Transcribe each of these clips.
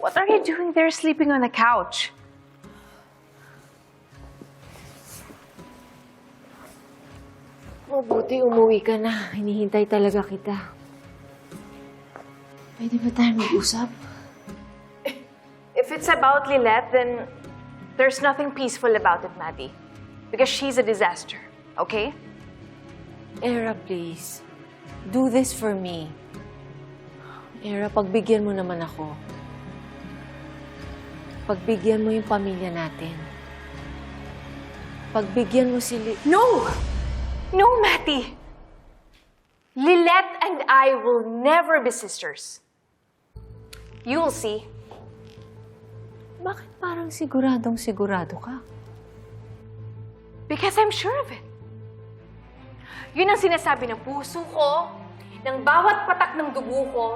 What are you doing there sleeping on the couch? Mabuti umuwi ka na. Hinihintay talaga kita. Pwede ba tayo mag-usap? If it's about Lilette, then there's nothing peaceful about it, Maddie. Because she's a disaster, okay? Era, please. Do this for me. Era, pagbigyan mo naman ako. Pagbigyan mo yung pamilya natin. Pagbigyan mo si Li- No! No, Matty! Lilette and I will never be sisters. You'll see. Bakit parang siguradong sigurado ka? Because I'm sure of it. Yun ang sinasabi ng puso ko, ng bawat patak ng dugo ko,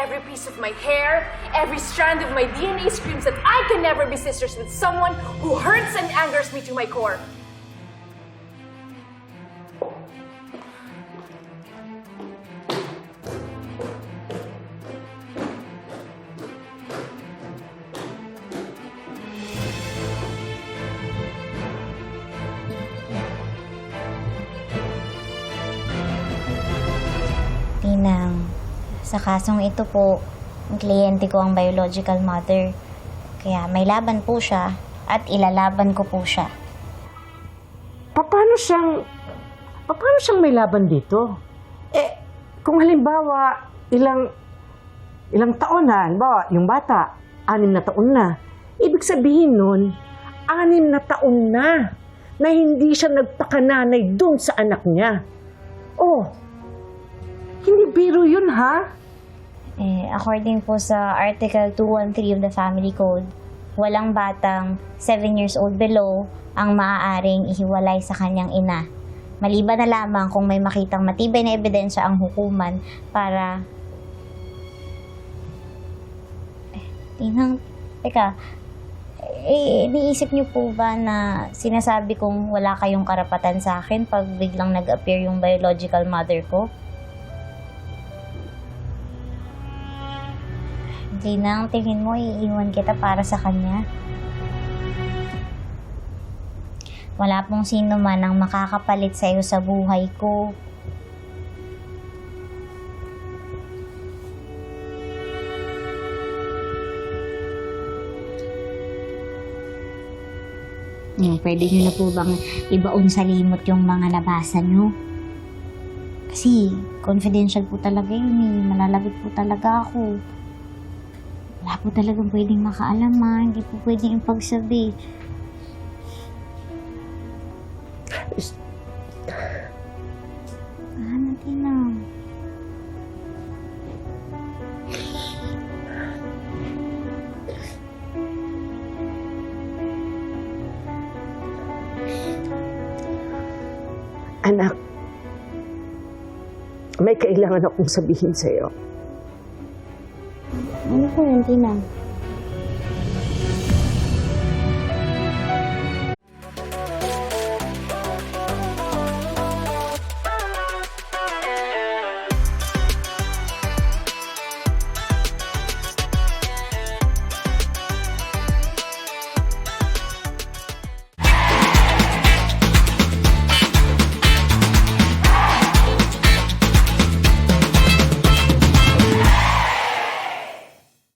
every piece of my hair, every strand of my DNA screams that I can never be sisters with someone who hurts and angers me to my core. Sa kasong ito po, ang kliyente ko ang biological mother. Kaya may laban po siya at ilalaban ko po siya. paano siyang paano siyang may laban dito? Eh, kung halimbawa ilang ilang taon na, halimbawa yung bata, anim na taon na, ibig sabihin nun, anim na taon na na hindi siya nagpakananay dun sa anak niya. Oh, hindi biro yun ha? Eh, according po sa Article 213 of the Family Code, walang batang 7 years old below ang maaaring ihiwalay sa kanyang ina. Maliban na lamang kung may makitang matibay na ebidensya ang hukuman para... Eh, tinang... Teka, eh, iniisip niyo po ba na sinasabi kong wala kayong karapatan sa akin pag biglang nag-appear yung biological mother ko? Hindi na ang tingin mo, iiwan kita para sa kanya. Wala pong sino man ang makakapalit sa iyo sa buhay ko. Eh, pwede nyo na po bang ibaon sa limot yung mga nabasa nyo? Kasi confidential po talaga yun eh. Malalabit po talaga ako. Wala po talagang pwedeng makaalaman. Hindi po pwedeng ipagsabi. Ah, natin na. Anak, may kailangan akong sabihin sa'yo. Ano po yun, Tina?